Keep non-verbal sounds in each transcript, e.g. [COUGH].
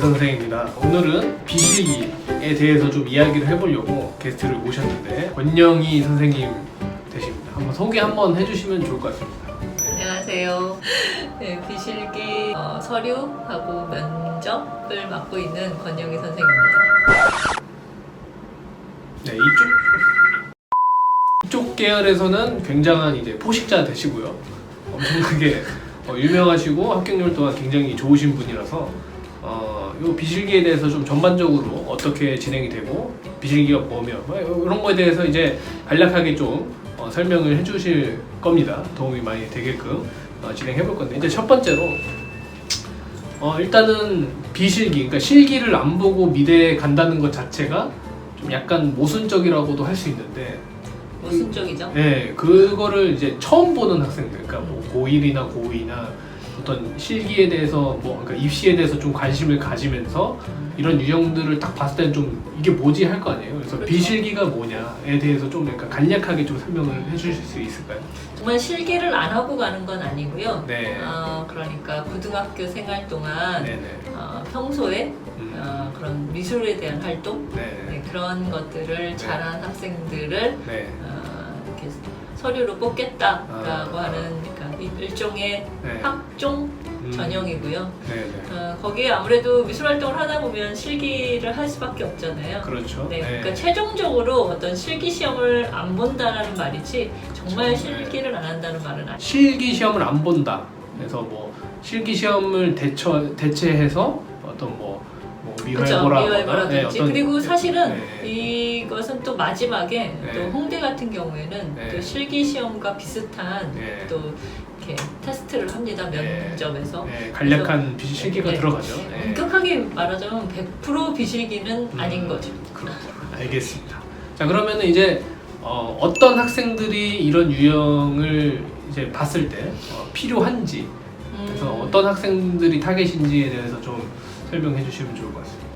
대선생입니다. 오늘은 비실기에 대해서 좀 이야기를 해보려고 게스트를 모셨는데 권영희 선생님 되십니다. 한번 소개 한번 해주시면 좋을 것 같습니다. 안녕하세요. 네, 비실기 어, 서류하고 면접을 맡고 있는 권영희 선생입니다. 네, 이쪽 이쪽 계열에서는 굉장한 이제 포식자 되시고요. 엄청나게 어, 유명하시고 합격률 또한 굉장히 좋으신 분이라서 어, 이 비실기에 대해서 좀 전반적으로 어떻게 진행이 되고 비실기가 뭐며 뭐 이런 거에 대해서 이제 간략하게 좀 어, 설명을 해주실 겁니다. 도움이 많이 되게끔 어, 진행해 볼 건데 이제 첫 번째로 어, 일단은 비실기, 그러니까 실기를 안 보고 미대에 간다는 것 자체가 좀 약간 모순적이라고도 할 수 있는데 쪽이죠? 네, 그거를 이제 처음 보는 학생들, 그러니까 뭐 고1이나 고2나 어떤 실기에 대해서 뭐 그러니까 입시에 대해서 좀 관심을 가지면서 이런 유형들을 딱 봤을 때는 좀 이게 뭐지 할 거 아니에요. 그래서 그렇죠. 비실기가 뭐냐에 대해서 좀 약간 간략하게 좀 설명을 해주실 수 있을까요? 정말 실기를 안 하고 가는 건 아니고요. 네. 어, 그러니까 고등학교 생활 동안 네네. 어, 평소에 음, 어, 그런 미술에 대한 활동 네. 네, 그런 것들을 잘한 학생들을 네. 어, 이렇게 서류로 뽑겠다라고 아. 하는 일- 일종의 네. 학종 음, 전형이고요. 네네. 어, 거기에 아무래도 미술 활동을 하다 보면 실기를 할 수밖에 없잖아요. 그렇죠. 네, 그러니까 최종적으로 어떤 실기 시험을 안 본다라는 말이지 정말 그렇죠. 실기를 안 한다는 말은 아니에요. 실기 시험을 안 본다. 그래서 뭐 실기 시험을 대처 대체해서 어떤 뭐, 뭐 그렇죠. 미화해보라. 미화해보라든지 그리고 사실은 네. 이것은 또 마지막에 네. 또 홍대 같은 경우에는 네. 또 실기 시험과 비슷한 네. 또 이렇게 테스트를 합니다 네. 면접에서 네, 간략한 비- 실기가 네. 들어가죠. 네. 엄격하게 말하자면 100% 비실기는 음. 아닌 거죠. 그렇군요. 알겠습니다. 자 그러면은 이제 어, 어떤 학생들이 이런 유형을 이제 봤을 때 어, 필요한지 그래서 음, 어떤 학생들이 타겟인지에 대해서 좀 설명해 주시면 좋을 것 같습니다.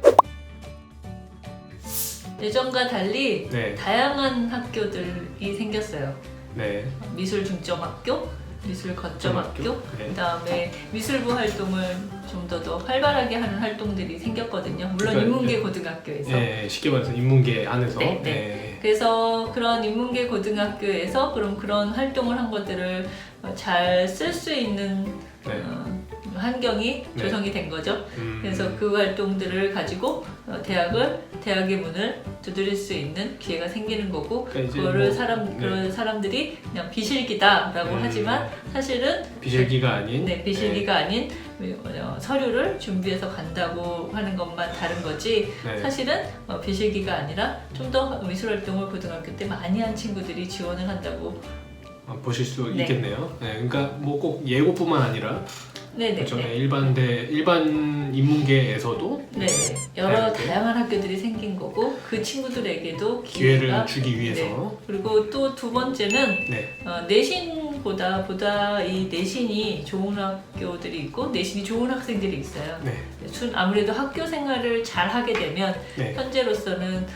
예전과 달리 네, 다양한 학교들이 생겼어요. 네, 미술 중점 학교, 미술 거점 학교, 네. 그다음에 미술부 활동을 좀 더 더 활발하게 하는 활동들이 생겼거든요. 물론 그러니까 인문계 고등학교에서. 네, 쉽게 말해서 인문계 안에서 네, 네. 그래서 그런 인문계 고등학교에서 그럼 그런 활동을 한 것들을 잘 쓸 수 있는 네. 어, 환경이 네. 조성이 된 거죠. 음, 그래서 그 활동들을 가지고 어, 대학을 대학의 문을 두드릴 수 있는 기회가 생기는 거고 그러니까 이제 그거를 뭐, 사람 네. 그런 사람들이 그냥 비실기다라고 음. 하지만 사실은 비실기가 아닌 네, 비실기가 아닌 어, 서류를 준비해서 간다고 하는 것만 다른 거지 네. 사실은 어, 비실기가 아니라 좀 더 미술 활동을 고등학교 때 많이 한 친구들이 지원을 한다고 어, 보실 수 네. 있겠네요. 네, 그러니까 뭐 꼭 예고뿐만 아니라 네네 그렇죠. 네. 네, 일반 대 일반 인문계에서도 네, 여러 네, 네. 다양한 학교들이 생긴 거고 그 친구들에게도 기회를 기회가 주기 위해서 네. 그리고 또 두 번째는 네, 어, 내신보다 보다 이 내신이 좋은 학교들이 있고 내신이 좋은 학생들이 있어요. 네, 순- 아무래도 학교 생활을 잘 하게 되면 네, 현재로서는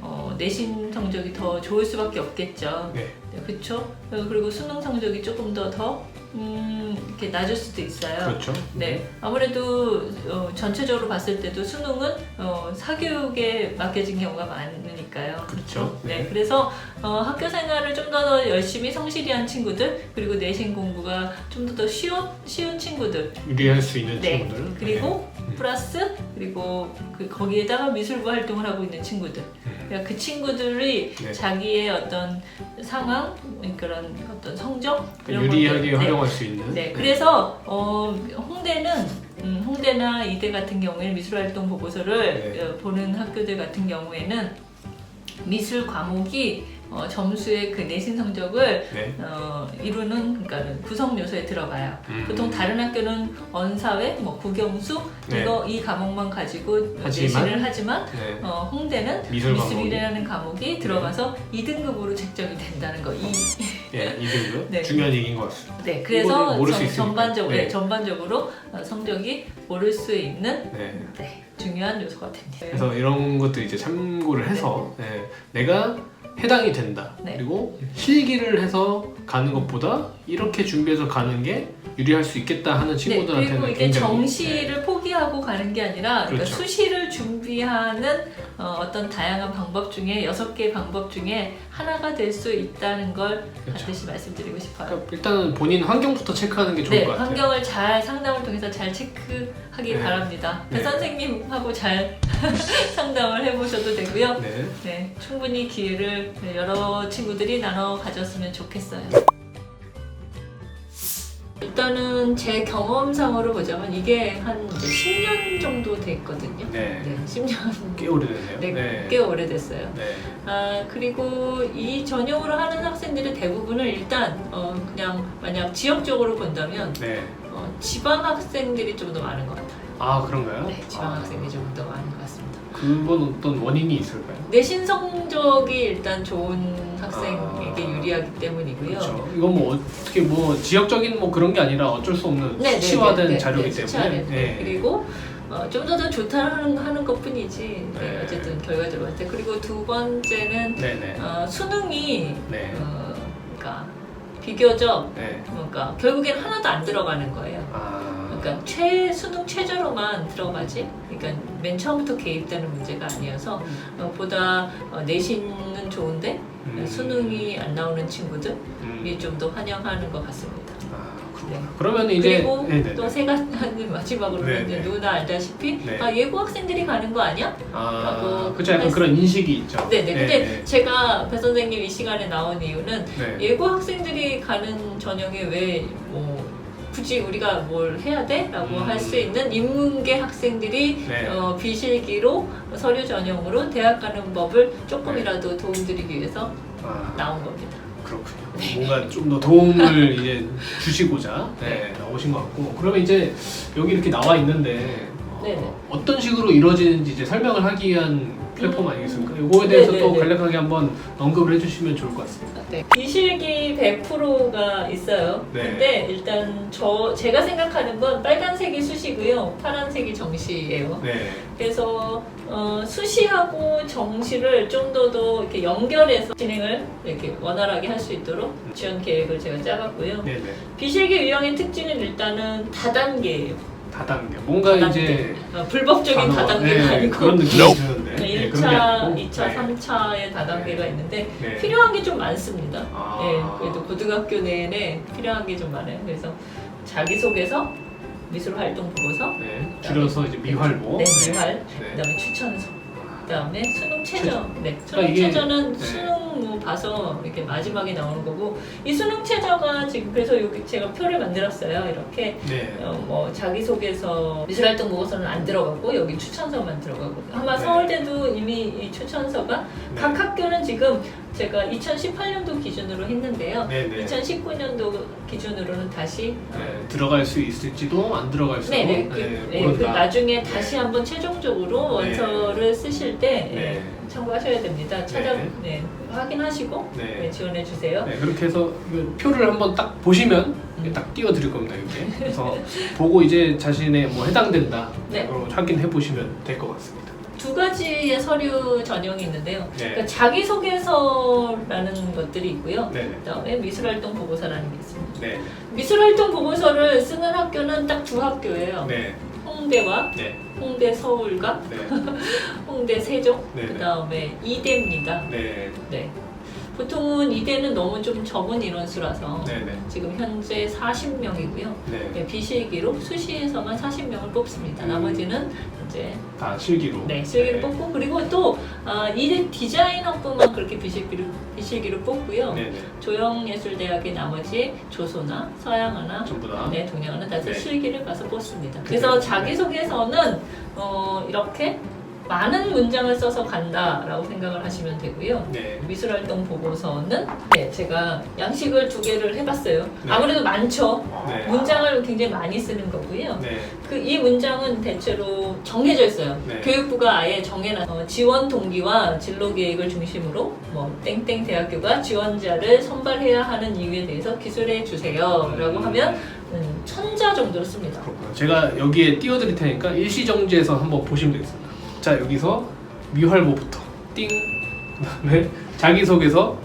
어, 내신 성적이 더 좋을 수밖에 없겠죠. 네, 네, 그렇죠. 그리고 수능 성적이 조금 더 더 음, 이렇게 낮을 수도 있어요. 그렇죠. 네, 아무래도 어, 전체적으로 봤을 때도 수능은 어, 사교육에 맡겨진 경우가 많으니까요. 그렇죠. 네, 네. 그래서 어, 학교 생활을 좀더 열심히 성실히 한 친구들 그리고 내신 공부가 좀 더 더 쉬운 쉬운 친구들 유리할 수 있는 네. 친구들. 그리고 음. 플러스 그리고 그 거기에다가 미술부 활동을 하고 있는 친구들 네. 그러니까 그 친구들이 네. 자기의 어떤 상황 그런 어떤 성적 이런 유리하게 것들, 네. 활용할 수 있는. 네, 그래서 어, 홍대는 음, 홍대나 이대 같은 경우에는 미술활동 보고서를 네. 어, 보는 학교들 같은 경우에는 미술 과목이 어, 점수의 그 내신 성적을 네. 어, 이루는 그러니까 구성 요소에 들어가요. 음. 보통 다른 학교는 언사회, 뭐 국영수 네. 이거 이 과목만 가지고 하지만, 내신을 하지만 네. 어, 홍대는 미술. 미술이라는 과목이 들어가서 2등급으로 책정이 된다는 거. 이, 예, 이등급 네. 중요한 얘기인 것 같습니다. 네, 그래서 모를 수 전, 있으니까. 전반적으로 네. 네, 전반적으로 어, 성적이 오를 수 있는 네. 네, 중요한 요소가 됩니다. 그래서 이런 것들 이제 참고를 해서 네, 내가 해당이 된다. 네. 그리고 실기를 해서 가는 것보다 이렇게 준비해서 가는 게 유리할 수 있겠다 하는 네, 친구들한테는 그리고 이게 정시를 포기하고 수시하고 가는 게 아니라 그러니까 그렇죠. 수시를 준비하는 어, 어떤 다양한 방법 중에 여섯 개 방법 중에 하나가 될 수 있다는 걸 그렇죠. 반드시 말씀드리고 싶어요. 그러니까 일단은 본인 환경부터 체크하는 게 좋을 네, 것 같아요. 환경을 잘 상담을 통해서 잘 체크하기 네. 바랍니다. 배 네. 선생님하고 잘 [LAUGHS] 상담을 해보셔도 되고요. 네. 네, 충분히 기회를 여러 친구들이 나눠 가졌으면 좋겠어요. 일단은 제 경험상으로 보자면 이게 한 이제 10년 정도 됐거든요. 네. 네, 10년 꽤 오래됐네요. 네, 꽤 오래됐어요. 네. 아 그리고 이 전형으로 하는 학생들의 대부분을 일단 어, 그냥 만약 지역적으로 본다면 네. 어, 지방 학생들이 좀 더 많은 것 같아요. 아 그런가요? 네, 지방 아, 학생이 좀 더 많은 것 같습니다. 그건 어떤 원인이 있을까요? 내신 성적이 일단 좋은 학생에게 아, 유리하기 때문이고요. 그렇죠. 이건 뭐 어떻게 뭐 지역적인 뭐 그런 게 아니라 어쩔 수 없는 네, 네, 수치화된 네, 네, 자료이기 네, 때문에. 수치화된. 네. 그리고 어, 좀더 더 좋다는 하는 것뿐이지. 네, 네. 어쨌든 결과적으로 봤을 때 그리고 두 번째는 네네. 어, 수능이 네. 어, 그러니까 비교적 네. 그러니까 결국엔 하나도 안 들어가는 거예요. 아. 그러니까 최 수능 최저로만 들어가지. 그러니까 맨 처음부터 개입되는 문제가 아니어서 어, 보다 어, 내신은 좋은데 음. 수능이 안 나오는 친구들이 음. 좀 더 환영하는 것 같습니다. 아, 그렇구나. 네. 그러면 이제 그리고 네네네. 또 세 가지 [LAUGHS] 마지막으로 네, 이제 네. 누구나 알다시피 네. 아, 예고 학생들이 가는 거 아니야? 아, 라고 그렇죠. 약간 했- 그런 인식이 있죠. 네네. 근데 네, 제가 배 선생님 이 시간에 나온 이유는 네. 예고 학생들이 가는 전형에 왜뭐 굳이 우리가 뭘 해야 돼? 라고 음. 할 수 있는 인문계 학생들이 네. 어, 비실기로 서류 전형으로 대학 가는 법을 조금이라도 도움드리기 위해서 아, 나온 겁니다. 그렇군요. 네. 뭔가 좀 더 도움을 [LAUGHS] 이제 주시고자 네, 나오신 것 같고 그러면 이제 여기 이렇게 나와 있는데 네네. 어, 어떤 식으로 이루어지는지 이제 설명을 하기 위한 플랫폼 음. 아니겠습니까? 이거에 대해서 또 네네네. 간략하게 한번 언급을 해주시면 좋을 것 같습니다. 네. 비실기 100%가 있어요. 네. 근데 일단 저 제가 생각하는 건 빨간색이 수시고요, 파란색이 정시예요. 네, 그래서 어, 수시하고 정시를 좀 더 더 이렇게 연결해서 진행을 이렇게 원활하게 할 수 있도록 지원 계획을 제가 짜봤고요. 네, 네. 비실기 유형의 특징은 일단은 다단계예요. 다단계. 뭔가 다단계. 이제 어, 불법적인 다단계가 네, 아니고 그런 느낌이 드는데 네, 1차, 그런 게 아니고 2차, 네. 3차의 다단계가 있는데 네. 필요한 게 좀 많습니다. 아. 예, 그래도 고등학교 내내 필요한 게 좀 많아요. 그래서 자기소개서, 미술 활동 보고서, 네, 줄여서 이제 미활보. 네, 미활, 네. 그다음에 추천서, 그다음에 수능 최저. 네, 수능 그러니까 이게- 최저는 네. 수능 뭐 봐서 이렇게 마지막에 나오는 거고 이 수능 최저가 지금 그래서 여기 제가 표를 만들었어요. 이렇게 네. 어, 뭐 자기소개서 미술활동 보고서는 안 들어가고 여기 추천서만 들어가고 아마 네. 서울대도 이미 이 추천서가 네. 각 학교는 지금 제가 2018년도 기준으로 했는데요. 네, 네. 2019년도 기준으로는 다시 어, 네, 들어갈 수 있을지도 안 들어갈 수도 네네. 그, 네, 네, 그 모른다. 나중에 다시 한번 최종적으로 네. 원서를 쓰실 때 네. 예, 참고하셔야 됩니다. 찾아 네. 네, 확인하시고 네. 네, 지원해 주세요. 네, 그렇게 해서 이거 표를 한번 딱 보시면 이게 음. 딱 띄워드릴 겁니다. 이렇게 그래서 [LAUGHS] 보고 이제 자신의 뭐 해당된다 네. 확인해 보시면 될 것 같습니다. 두 가지의 서류 전형이 있는데요. 네. 그러니까 자기소개서라는 것들이 있고요. 네, 그다음에 미술활동 보고서라는 게 있습니다. 네, 미술활동 보고서를 쓰는 학교는 딱 두 학교예요. 네, 홍대와 네, 홍대 서울과 네, [LAUGHS] 홍대 세종, 네, 네. 그다음에 이대입니다. 네, 네. 보통은 이대는 너무 좀 적은 인원수라서 네, 네, 지금 현재 40명이고요. 네, 네, 비실기로 수시에서만 40명을 뽑습니다. 음. 나머지는 이제 다 실기로. 네, 실기를 네. 뽑고 그리고 또 아, 이대 디자인 학부만 그렇게 비실기로 비실기로 뽑고요. 네, 네, 조영예술대학의 나머지 조소나 전부 다. 네, 동양하는 다시 네. 실기를 가서 뽑습니다. 그래서 자기소개서는 어, 이렇게 많은 문장을 써서 간다라고 생각을 하시면 되고요. 네, 미술활동 보고서는 네, 제가 양식을 두 개를 해봤어요. 네. 아무래도 많죠. 네, 문장을 굉장히 많이 쓰는 거고요. 네, 그 이 문장은 대체로 정해져 있어요. 네. 교육부가 아예 정해놔 어, 지원 동기와 진로 계획을 중심으로 뭐 땡땡 대학교가 지원자를 선발해야 하는 이유에 대해서 기술해 주세요라고 음. 하면 음, 천자 정도로 씁니다. 그렇구나. 제가 여기에 띄워드릴 테니까 일시정지해서 한번 보시면 되겠습니다. 자 여기서 미활보부터 띵 그다음에 자기소개서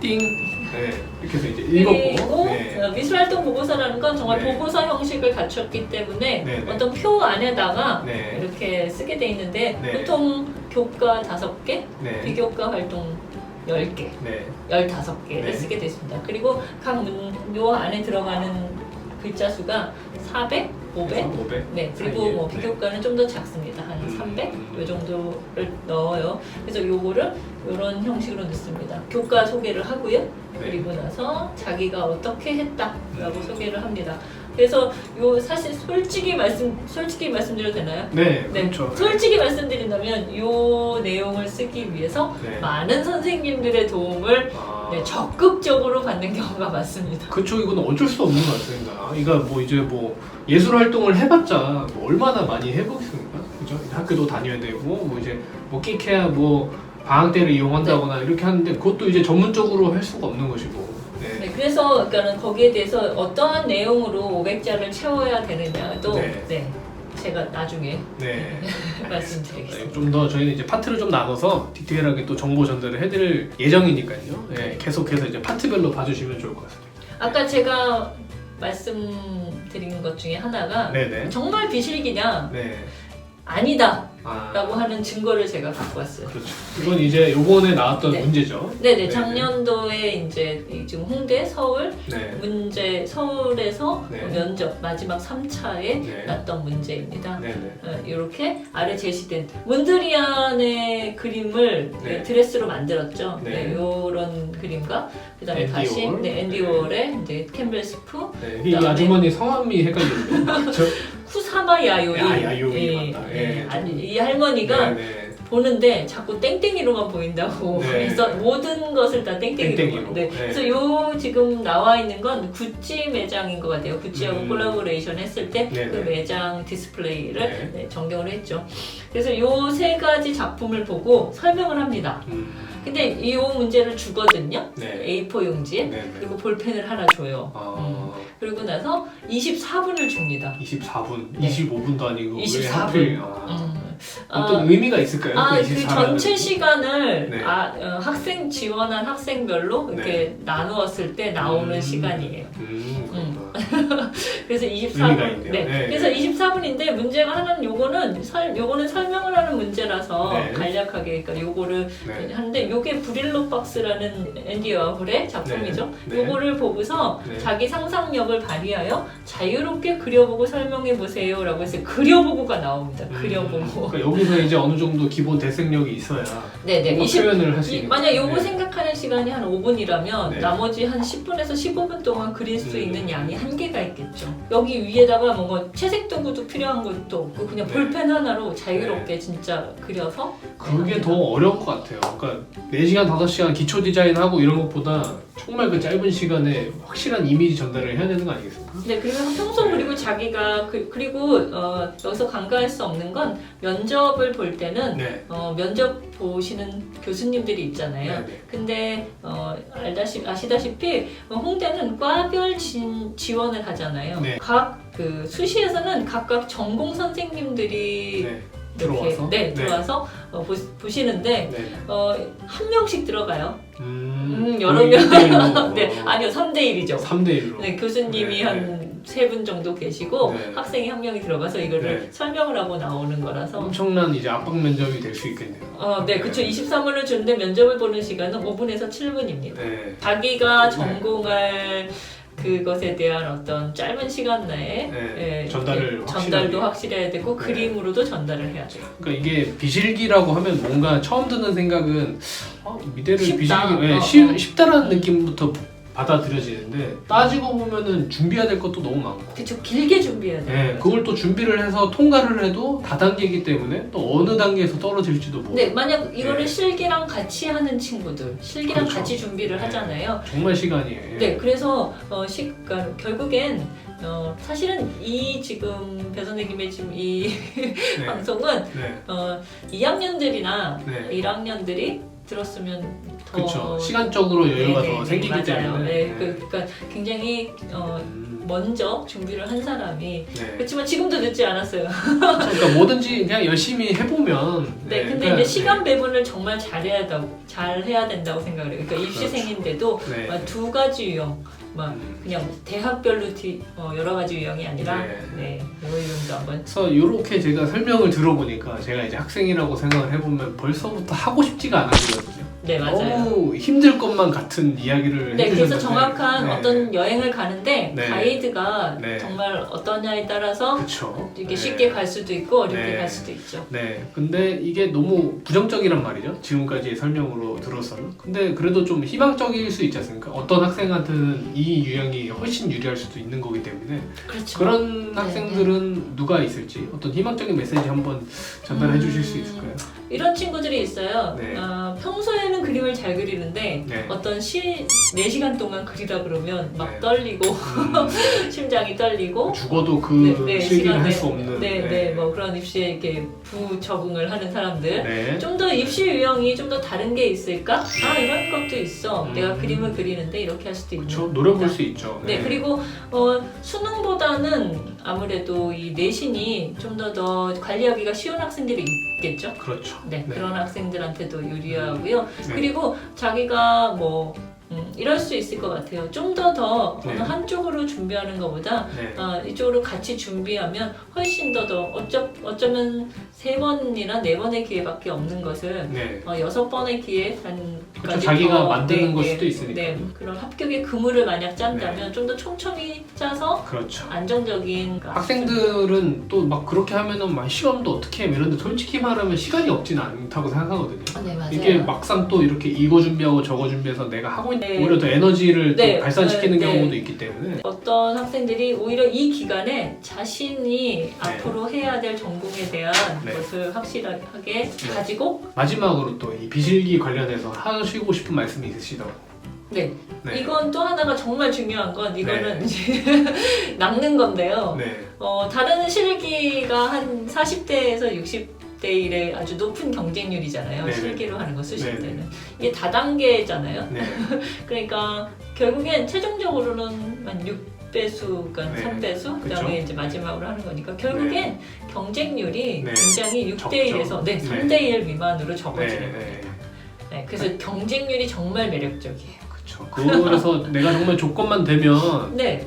띵 네, 이렇게 해서 이제 그리고 읽었고 네. 어, 미술활동 보고서라는 건 정말 네. 보고서 형식을 갖췄기 때문에 네, 네. 어떤 표 안에다가 네. 이렇게 쓰게 돼 있는데 네. 보통 교과 다섯 개, 네. 비교과 활동 10개, 네. 15개를 네. 쓰게 됐습니다. 그리고 각 문, 요 안에 들어가는 글자 수가 400, 500, 500. 네, 그리고 사이에. 뭐 네. 비교과는 좀 더 작습니다. 한 음. 300, 요 정도를 넣어요. 그래서 요거를 이런 형식으로 넣습니다. 교과 소개를 하고요. 네. 그리고 나서 자기가 어떻게 했다라고 음. 소개를 합니다. 그래서 요 사실 솔직히 말씀 솔직히 말씀드려도 되나요? 네, 네, 그렇죠. 솔직히 말씀드린다면 요 내용을 쓰기 위해서 네. 많은 선생님들의 도움을 아, 네, 적극적으로 받는 경우가 많습니다. 그쵸 이건 어쩔 수 없는 것 같습니다. 그러니까 뭐 이제 뭐 예술 활동을 해봤자 뭐 얼마나 많이 해보겠습니까? 그죠? 학교도 다녀야 되고 뭐 이제 뭐 끼케야 뭐 방학 때를 이용한다거나 이렇게 하는데 그것도 이제 전문적으로 할 수가 없는 것이고. 그래서 그러니까는 거기에 대해서 어떠한 내용으로 500자를 채워야 되느냐도 네. 네. 제가 나중에 네. [LAUGHS] 말씀드리겠습니다. 좀 더 저희는 이제 파트를 좀 나눠서 디테일하게 또 정보 전달을 해드릴 예정이니까요. 네, 계속해서 이제 파트별로 봐주시면 좋을 것 같습니다. 아까 제가 말씀드린 것 중에 하나가 네네. 정말 비실기냐 네. 아니다 아, 라고 하는 증거를 제가 갖고 왔어요. 그렇죠. 이건 이제 요번에 나왔던 네. 문제죠. 네네 네네. 작년도에 이제 이 지금 홍대 서울 네. 문제 서울에서 네. 면접 마지막 3차에 네. 났던 문제입니다. 네네. 이렇게 아래 제시된 문드리안의 그림을 네. 네, 드레스로 만들었죠. 네. 네, 이런 그림과 그다음에 앤디 다시 월. 네, 앤디 네. 월의 이제 캠벨 스프 네, 이 그다음에- 아주머니 성함이 헷갈리는데. [LAUGHS] 쿠사마 야요이. 야, 야요이 예, 맞다. 예. 예, 아니, 좀- 이 할머니가 네, 보는데 자꾸 땡땡이로만 보인다고 네. [LAUGHS] 해서 모든 것을 다 땡땡이로. 땡땡이로. 보는데 네. 그래서 요 지금 나와 있는 건 구찌 매장인 것 같아요. 구찌하고 음. 콜라보레이션 했을 때그 네, 네. 매장 디스플레이를 네. 네, 전경을 했죠. 그래서 요 세 가지 작품을 보고 설명을 합니다. 음, 근데 이 문제를 주거든요. 네. A4 용지에. 네, 네. 그리고 볼펜을 하나 줘요. 음. 아, 그리고 나서 24분을 줍니다. 24분, 네. 25분도 아니고 왜 24분. 하필 아, 음. 어떤 아, 의미가 있을까요? 아, 그그24 라는 전체 시간을 네. 아, 어, 학생 지원한 학생별로 이렇게 나누었을 때 나오는 음. 시간이에요. 음, 그렇구나. [LAUGHS] 그래서 의미가 24분. 있네요. 네. 네. 그래서 24분인데 문제가 하나는 요거는 설 요거는 설명을 하는 문제라서 네. 간략하게 그러니까 요거를 네. 하는데 요게 브릴로 박스라는 앤디 워홀의 작품이죠. 네. 네. 요거를 보고서 네. 자기 상상력을 발휘하여 자유롭게 그려보고 설명해 보세요라고 해서 그려보고가 나옵니다. 그려보고. 그러니까 여기서 이제 어느 정도 기본 대생력이 있어야 네네. 뭔가 20, 표현을 할 수 이- 있는 만약 요거 네. 생각하는 시간이 한 5분이라면 네. 나머지 한 10분에서 15분 동안 그릴 수 음. 있는 양이 한계가 있겠죠. 여기 위에다가 뭔가 채색 도구도 필요한 것도 없고 그냥 네. 볼펜 하나로 자유롭게 진짜 그려서 그게 네, 더 어려운 것 같아요. 그러니까 4시간, 5시간 기초 디자인하고 이런 것보다 정말 그 짧은 시간에 확실한 이미지 전달을 해야 되는 거 아니겠습니까? 네, 그리고 평소 네. 그리고 자기가 그, 그리고 어, 여기서 간과할 수 없는 건 면접을 볼 때는 네. 어, 면접 보시는 교수님들이 있잖아요. 네, 네. 근데 어, 알다시 아시다시피 어, 홍대는 과별 진, 지원을 하잖아요. 네. 각그 수시에서는 각각 전공 선생님들이 네. 이렇게 들어와서? 네, 네. 들어와서 어, 보, 보시는데 네. 어, 한 명씩 들어가요. 음, 음, 여러 명. 명. [LAUGHS] 네, 아니요, 3대 1이죠. 3대 1로. 네, 교수님이 네, 한 세 분 정도 계시고 네. 학생이 한 명이 들어가서 이거를 네. 설명을 하고 나오는 거라서 엄청난 이제 압박 면접이 될 수 있겠네요. 어, 네, 그쵸. 23분을 주는데 면접을 보는 시간은 5분에서 7분입니다. 네. 자기가 네. 전공할 그것에 대한 어떤 짧은 시간 내에 네. 예, 전달을 확실하게. 전달도 확실해야 되고 네. 그림으로도 전달을 해야 돼요. 그러니까 이게 비실기라고 하면 뭔가 처음 듣는 생각은 어, 미대를 쉽다. 비실기 네, 어, 쉬, 어. 쉽다라는 느낌부터 받아들여지는데 따지고 보면은 준비해야 될 것도 너무 많고 그쵸. 길게 준비해야 돼요. 네, 그걸 또 준비를 해서 통과를 해도 다단계이기 때문에 또 어느 단계에서 떨어질지도 뭐 네, 만약 이거를 네. 실기랑 같이 하는 친구들, 실기랑 그렇죠. 같이 준비를 네. 하잖아요. 정말 시간이에요. 네, 그래서 어, 시, 그러니까 결국엔 어, 사실은 이 지금 배 선생님의 지금 이 네. [LAUGHS] 방송은 네. 어, 2학년들이나 네. 1학년들이 들었으면 더 그렇죠. 시간적으로 여유가 네, 더 네, 생기기 맞아요. 때문에. 네, 그, 그러니까 굉장히 어, 음, 먼저 준비를 한 사람이 네. 그렇지만 지금도 늦지 않았어요. 그러니까 뭐든지 그냥 열심히 해보면. 네, 근데 그러니까, 이제 시간 배분을 정말 잘해야 다, 잘 해야 된다고 생각을 해요. 그러니까 입시생인데도 네. 어, 두 가지 유형 막 음. 그냥 대학별로 뒤, 어, 여러 가지 유형이 아니라 네. 네, 요 유형도 한번 그래서 이렇게 제가 설명을 들어보니까 제가 이제 학생이라고 생각을 해보면 벌써부터 하고 싶지가 않아지거든요. 네 맞아요. 너무 힘들 것만 같은 이야기를 네, 해주셨는데 그래서 정확한 네. 어떤 여행을 가는데 네. 가이드가 네. 정말 어떠냐에 따라서 그렇죠. 이렇게 쉽게 갈 수도 있고 어렵게 네. 갈 수도 있죠. 네, 근데 이게 너무 부정적이란 말이죠. 지금까지의 설명으로 들어서는. 근데 그래도 좀 희망적일 수 있지 않습니까? 어떤 학생한테는 이 유형이 훨씬 유리할 수도 있는 거기 때문에 그렇죠. 그런 네, 학생들은 누가 있을지 어떤 희망적인 메시지 한번 전달해 음. 주실 수 있을까요? 이런 친구들이 있어요. 네. 어, 평소에는 그림을 잘 그리는데 네. 어떤 시 4시간 동안 그리다 그러면 막 네. 떨리고 음, [LAUGHS] 심장이 떨리고 죽어도 그 네, 네, 실기를 할 수 없는. 네, 네, 뭐 그런 입시에 이렇게 부적응을 하는 사람들 네. 좀 더 입시 유형이 좀 더 다른 게 있을까? 아 이런 것도 있어. 음. 내가 그림을 그리는데 이렇게 할 수도. 그렇죠. 노려볼 수 있죠. 네, 그리고 어, 수능보다는 아무래도 이 내신이 좀 더 더 관리하기가 쉬운 학생들이 있겠죠. 그렇죠. 네, 네. 그런 학생들한테도 유리하고요. 네. 그리고 자기가 뭐 음, 이럴 수 있을 것 같아요. 좀 더더 네. 어느 한쪽으로 준비하는 것보다 네. 어, 이쪽으로 같이 준비하면 훨씬 더더 어쩌, 어쩌면 세 번이나 네 번의 기회밖에 없는 것을 네. 어, 여섯 번의 기회 한 그렇죠. 자기가 만드는 걸 수도 있으니까. 네, 그런 합격의 그물을 만약 짠다면 좀더 촘촘히 짜서 그렇죠. 안정적인 그 학생들은 또 막 그렇게 하면은 막 시험도 어떻게 해 이런데 솔직히 말하면 시간이 없지는 않다고 생각하거든요. 아, 네 맞아요. 이게 막상 또 이렇게 이거 준비하고 저거 준비해서 내가 하고 있는 네. 오히려 더 에너지를 또 네, 발산시키는 네, 네. 경우도 있기 때문에 어떤 학생들이 오히려 이 기간에 자신이 앞으로 해야 될 전공에 대한 네. 것을 확실하게 가지고 마지막으로 또 이 비실기 관련해서 하시고 싶은 말씀이 있으시다고. 네, 네. 이건 또 하나가 정말 중요한 건 이거는 네. 이제 [LAUGHS] 낚는 건데요. 네. 어, 다른 실기가 한 40대에서 60 대 일의 아주 높은 경쟁률이잖아요. 네네. 실기로 하는 거 쓰실 네네. 때는 이게 다단계잖아요. 네. [LAUGHS] 그러니까 결국엔 최종적으로는 한 6배수, 그러니까 네. 3배수, 그쵸. 그다음에 이제 마지막으로 하는 거니까 결국엔 경쟁률이 네. 굉장히 적죠. 6대 1에서 네, 네. 3대 1 미만으로 네. 적어지는. 네. 네, 그래서 경쟁률이 정말 매력적이에요. 그렇죠. 그래서 내가 정말 조건만 되면 네,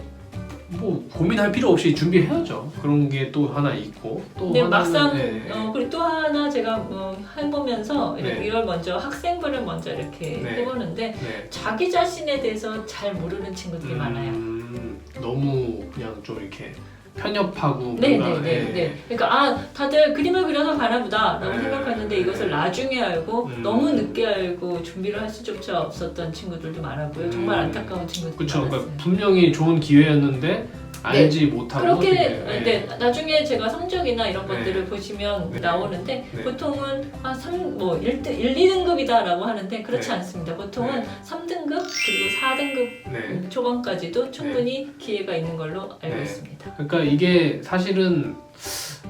뭐 고민할 필요 없이 준비해야죠. 그런 게 또 하나 있고 또 근데 하나는 막상 네. 어, 그리고 또 하나 제가 어, 해보면서 네. 이걸 먼저 학생부를 먼저 이렇게 네. 해보는데 네. 자기 자신에 대해서 잘 모르는 친구들이 많아요. 음, 너무 그냥 좀 이렇게 편협하고 네, 뭔가, 네, 네, 예. 네. 그러니까 아 다들 그림을 그려서 가나 보다라고 네. 생각했는데 이것을 나중에 알고 음. 너무 늦게 알고 준비를 할 수조차 없었던 친구들도 많았고요. 정말 음. 안타까운 친구들이 그렇죠. 많았어요. 그러니까 분명히 좋은 기회였는데 알지 못하고 그렇게 되게, 네. 나중에 제가 성적이나 이런 네. 것들을 보시면 네. 나오는데 네. 보통은 아, 3, 뭐 1, 1, 2등급이다라고 하는데 그렇지 네. 않습니다. 보통은 네. 3등급 그리고 4등급 네. 초반까지도 충분히 기회가 있는 걸로 알고 네. 있습니다. 그러니까 이게 사실은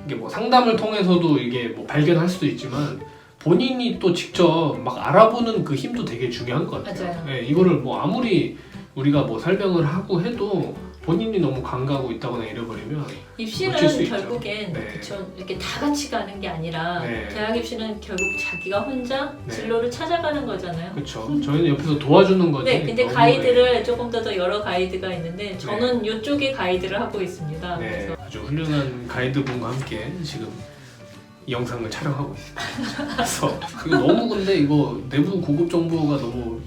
이게 뭐 상담을 통해서도 이게 뭐 발견할 수도 있지만 본인이 또 직접 막 알아보는 그 힘도 되게 중요한 것 같아요. 맞아요. 예, 이거를 뭐 아무리 우리가 뭐 설명을 하고 해도 본인이 너무 간과하고 있다거나 놓칠 수 입시는 있죠. 결국엔 네. 그쵸, 이렇게 다 같이 가는 게 아니라 네. 대학 입시는 결국 자기가 혼자 네. 진로를 찾아가는 거잖아요. 그렇죠. 저희는 옆에서 도와주는 거지. 네, 근데 너무, 가이드를 조금 더 더 여러 가이드가 있는데 저는 이쪽에 가이드를 하고 있습니다. 네, 그래서 아주 훌륭한 가이드분과 함께 지금 이 영상을 촬영하고 있습니다. [LAUGHS] 그래서 이거 너무 근데 이거 내부 고급 정보가 너무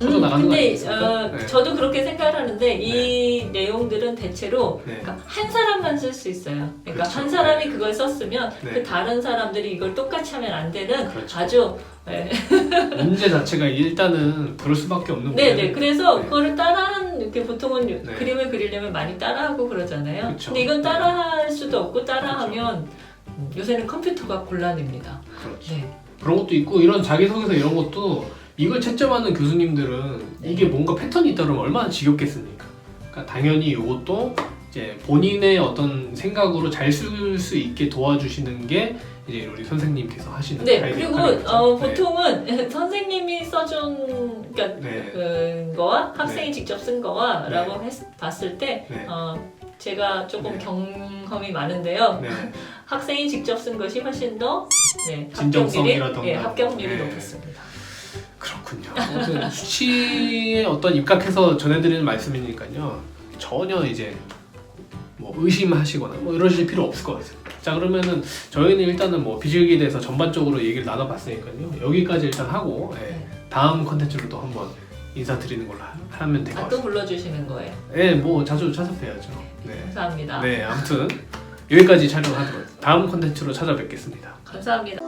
나가는 거 음, 근데 아니겠습니까? 어, 네. 저도 그렇게 생각하는데 이 내용들은 대체로 네. 그러니까 한 사람만 쓸 수 있어요. 그러니까 그렇죠. 한 사람이 그걸 썼으면 네. 그 다른 사람들이 이걸 똑같이 하면 안 되는 그렇죠. 아주 네, [LAUGHS] 문제 자체가 일단은 그럴 수밖에 없는 네, 문제. 네. 그래서 네. 그거를 따라하는 이렇게 보통은 네. 그림을 그리려면 많이 따라하고 그러잖아요. 그쵸. 근데 이건 따라할 수도 없고 따라하면 음, 요새는 컴퓨터가 곤란입니다. 그렇죠. 네. 그런 것도 있고 이런 자기소개서 이런 것도 이걸 채점하는 교수님들은 네. 이게 뭔가 패턴이 있다 그러면 얼마나 지겹겠습니까? 그러니까 당연히 이것도 이제 본인의 어떤 생각으로 잘 쓸 수 있게 도와주시는 게 이제 우리 선생님께서 하시는 네, 가이드 그리고 역할이겠죠. 어, 네. 보통은 [LAUGHS] 선생님이 써준 그러니까 네. 그 거와 학생이 직접 쓴 거와라고 했- 봤을 때 네. 어, 제가 조금 네. 경험이 많은데요. 네. [LAUGHS] 학생이 직접 쓴 것이 훨씬 더 네, 합격률이 진정성이라던가. 네, 합격률이 네. 높았습니다. 아무튼 수치에 어떤 입각해서 전해드리는 말씀이니까요. 전혀 이제 뭐 의심하시거나 뭐 이러실 필요 없을 것 같아요. 자 그러면은 저희는 일단은 뭐 비질기에 대해서 전반적으로 얘기를 나눠봤으니까요. 여기까지 일단 하고 예, 다음 컨텐츠로 또 한번 인사드리는 걸로 하- 하면 될 것 아, 또 같습니다. 불러주시는 거예요. 예, 뭐 자주 찾아뵈야죠. 네. 감사합니다. 네, 아무튼 여기까지 촬영하도록. 다음 컨텐츠로 찾아뵙겠습니다. 감사합니다.